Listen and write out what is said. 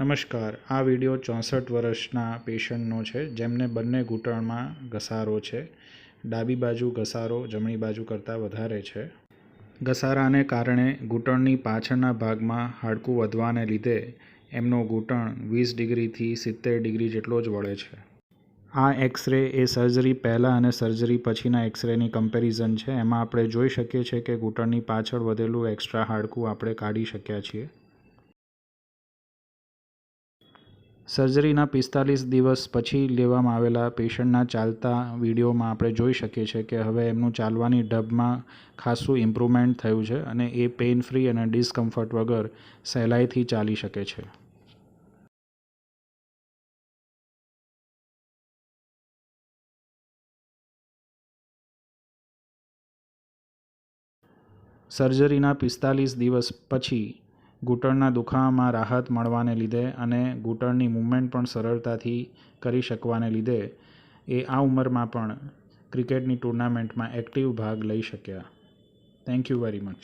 નમસ્કાર. આ વિડિયો ચોસઠ વર્ષના પેશન્ટનો છે, જેમને બંને ઘૂંટણમાં ઘસારો છે. ડાબી બાજુ ઘસારો જમણી બાજુ કરતાં વધારે છે. ઘસારાને કારણે ઘૂંટણની પાછળના ભાગમાં હાડકું વધવાને લીધે એમનો ઘૂંટણ વીસ ડિગ્રીથી સિત્તેર ડિગ્રી જેટલો જ વળે છે. આ એક્સરે એ સર્જરી પહેલાં અને સર્જરી પછીના એક્સરેની કમ્પેરિઝન છે. એમાં આપણે જોઈ શકીએ છીએ કે ઘૂંટણની પાછળ વધેલું એક્સ્ટ્રા હાડકું આપણે કાઢી શક્યા છીએ. સર્જરીના પિસ્તાલીસ દિવસ પછી લેવામાં આવેલા પેશન્ટના ચાલતા વિડીયોમાં આપણે જોઈ શકીએ છીએ કે હવે એમનું ચાલવાની ઢબમાં ખાસું ઇમ્પ્રુવમેન્ટ થયું છે અને એ પેઇન ફ્રી અને ડિસ્કમ્ફર્ટ વગર સહેલાઈથી ચાલી શકે છે. સર્જરીના પિસ્તાલીસ દિવસ પછી ઘૂંટણના દુખાવામાં રાહત મળવાને લીધે અને ઘૂંટણની મૂવમેન્ટ પણ સરળતાથી કરી શકવાને લીધે એ આ ઉંમરમાં પણ ક્રિકેટની ટુર્નામેન્ટમાં એક્ટિવ ભાગ લઈ શક્યા. Thank you very much